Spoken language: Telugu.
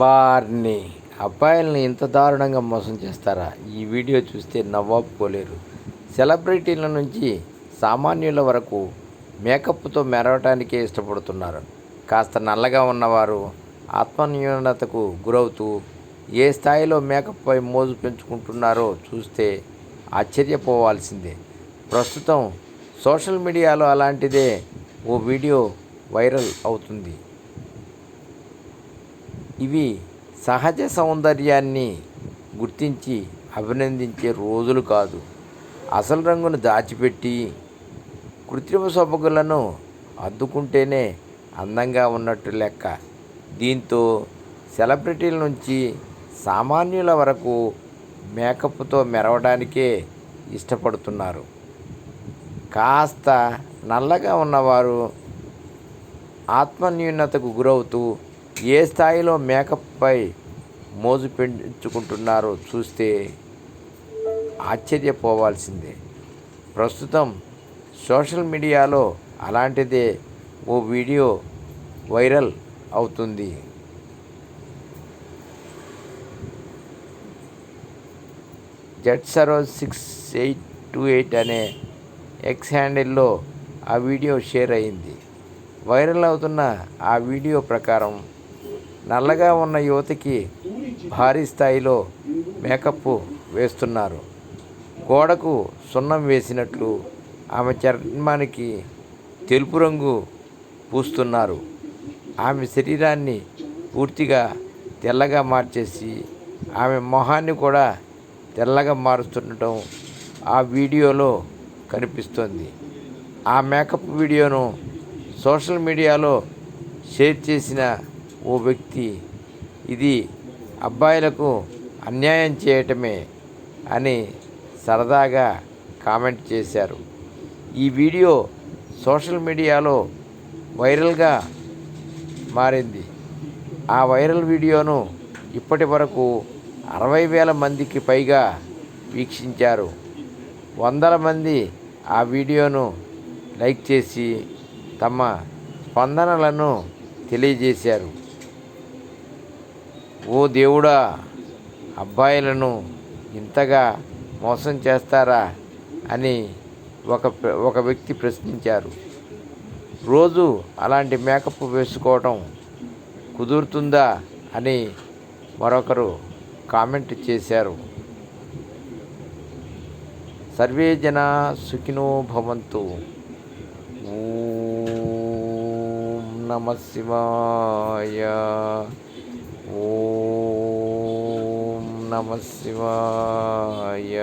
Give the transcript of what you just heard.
వారిని అబ్బాయిల్ని ఇంత దారుణంగా మోసం చేస్తారా? ఈ వీడియో చూస్తే నవ్వాపుకోలేరు సెలబ్రిటీల నుంచి సామాన్యుల వరకు మేకప్తో మెరవటానికే ఇష్టపడుతున్నారు. కాస్త నల్లగా ఉన్నవారు ఆత్మన్యూనతకు గురవుతూ ఏ స్థాయిలో మేకప్పై మోజు పెంచుకుంటున్నారో చూస్తే ఆశ్చర్యపోవాల్సిందే. ప్రస్తుతం సోషల్ మీడియాలో అలాంటిదే ఓ వీడియో వైరల్ అవుతుంది. ఇవి సహజ సౌందర్యాన్ని గుర్తించి అభినందించే రోజులు కాదు. అసలు రంగును దాచిపెట్టి కృత్రిమ సొబగులను అద్దుకుంటేనే అందంగా ఉన్నట్టు లెక్క. దీంతో సెలబ్రిటీల నుంచి సామాన్యుల వరకు మేకప్తో మెరవడానికే ఇష్టపడుతున్నారు. కాస్త నల్లగా ఉన్నవారు ఆత్మన్యూనతకు గురవుతూ ఏ స్థాయిలో మేకప్పై మోజు పెంచుకుంటున్నారో చూస్తే ఆశ్చర్యపోవాల్సిందే. ప్రస్తుతం సోషల్ మీడియాలో అలాంటిదే ఓ వీడియో వైరల్ అవుతుంది. Z Saroj six eight two eight అనే ఎక్స్ హ్యాండిల్లో ఆ వీడియో షేర్ అయింది. వైరల్ అవుతున్న ఆ వీడియో ప్రకారం నల్లగా ఉన్న యువతికి భారీ స్థాయిలో మేకప్ వేస్తున్నారు. గోడకు సున్నం వేసినట్లు ఆమె చర్మానికి తెలుపు రంగు పూస్తున్నారు. ఆమె శరీరాన్ని పూర్తిగా తెల్లగా మార్చేసి ఆమె మొహాన్ని కూడా తెల్లగా మారుస్తుండటం ఆ వీడియోలో కనిపిస్తుంది. ఆ మేకప్ వీడియోను సోషల్ మీడియాలో షేర్ చేసిన ఓ వ్యక్తి ఇది అబ్బాయిలకు అన్యాయం చేయటమే అని సరదాగా కామెంట్ చేశారు. ఈ వీడియో సోషల్ మీడియాలో వైరల్గా మారింది. ఆ వైరల్ వీడియోను ఇప్పటి వరకు అరవై వేల మందికి పైగా వీక్షించారు. వందల మంది ఆ వీడియోను లైక్ చేసి తమ స్పందనలను తెలియజేశారు. ఓ దేవుడా అబ్బాయిలను ఇంతగా మోసం చేస్తారా అని ఒక ఒక వ్యక్తి ప్రశ్నించారు. రోజు అలాంటి మేకప్ వేసుకోవటం కుదురుతుందా అని మరొకరు కామెంట్ చేశారు. సర్వే జన సుఖినో భవంతు. ఓం నమ శివాయ. ఓం నమ శివాయ.